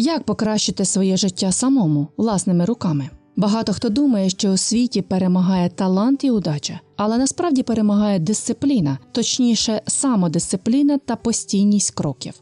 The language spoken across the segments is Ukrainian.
Як покращити своє життя самому власними руками? Багато хто думає, що у світі перемагає талант і удача, але насправді перемагає дисципліна, точніше, самодисципліна та постійність кроків.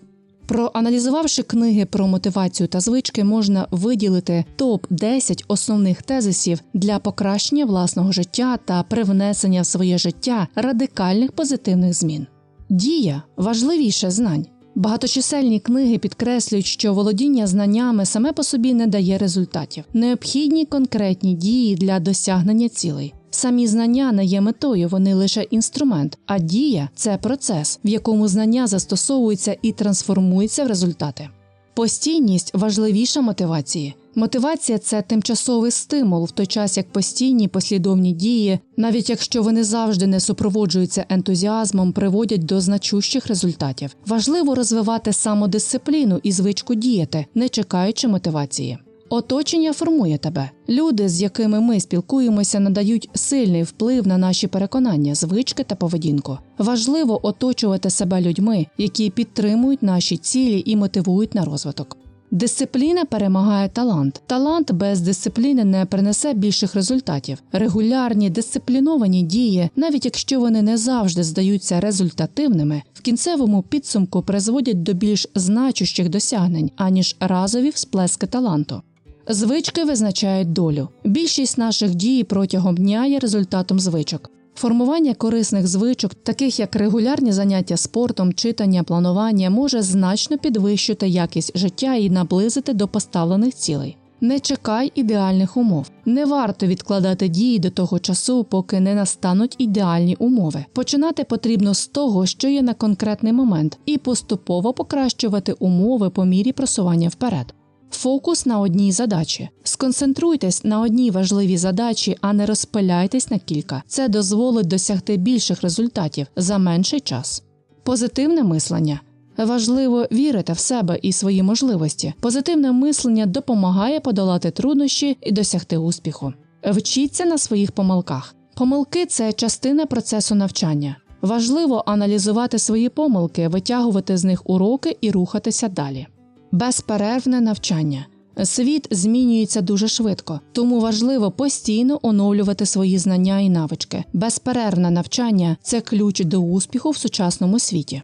Проаналізувавши книги про мотивацію та звички, можна виділити топ 10 основних тезисів для покращення власного життя та привнесення в своє життя радикальних позитивних змін. Дія важливіше знань. Багаточисельні книги підкреслюють, що володіння знаннями саме по собі не дає результатів. Необхідні конкретні дії для досягнення цілей. Самі знання не є метою, вони лише інструмент, а дія це процес, в якому знання застосовуються і трансформуються в результати. Постійність важливіша мотивації. Мотивація це тимчасовий стимул, в той час як постійні послідовні дії, навіть якщо вони завжди не супроводжуються ентузіазмом, приводять до значущих результатів. Важливо розвивати самодисципліну і звичку діяти, не чекаючи мотивації. Оточення формує тебе. Люди, з якими ми спілкуємося, надають сильний вплив на наші переконання, звички та поведінку. Важливо оточувати себе людьми, які підтримують наші цілі і мотивують на розвиток. Дисципліна перемагає талант. Талант без дисципліни не принесе більших результатів. Регулярні дисципліновані дії, навіть якщо вони не завжди здаються результативними, в кінцевому підсумку призводять до більш значущих досягнень, аніж разові всплески таланту. Звички визначають долю. Більшість наших дій протягом дня є результатом звичок. Формування корисних звичок, таких як регулярні заняття спортом, читання, планування, може значно підвищити якість життя і наблизити до поставлених цілей. Не чекай ідеальних умов. Не варто відкладати дії до того часу, поки не настануть ідеальні умови. Починати потрібно з того, що є на конкретний момент, і поступово покращувати умови по мірі просування вперед. Фокус на одній задачі. Сконцентруйтесь на одній важливій задачі, а не розпиляйтесь на кілька. Це дозволить досягти більших результатів за менший час. Позитивне мислення. Важливо вірити в себе і свої можливості. Позитивне мислення допомагає подолати труднощі і досягти успіху. Вчіться на своїх помилках. Помилки це частина процесу навчання. Важливо аналізувати свої помилки, витягувати з них уроки і рухатися далі. Безперервне навчання. Світ змінюється дуже швидко, тому важливо постійно оновлювати свої знання і навички. Безперервне навчання це ключ до успіху в сучасному світі.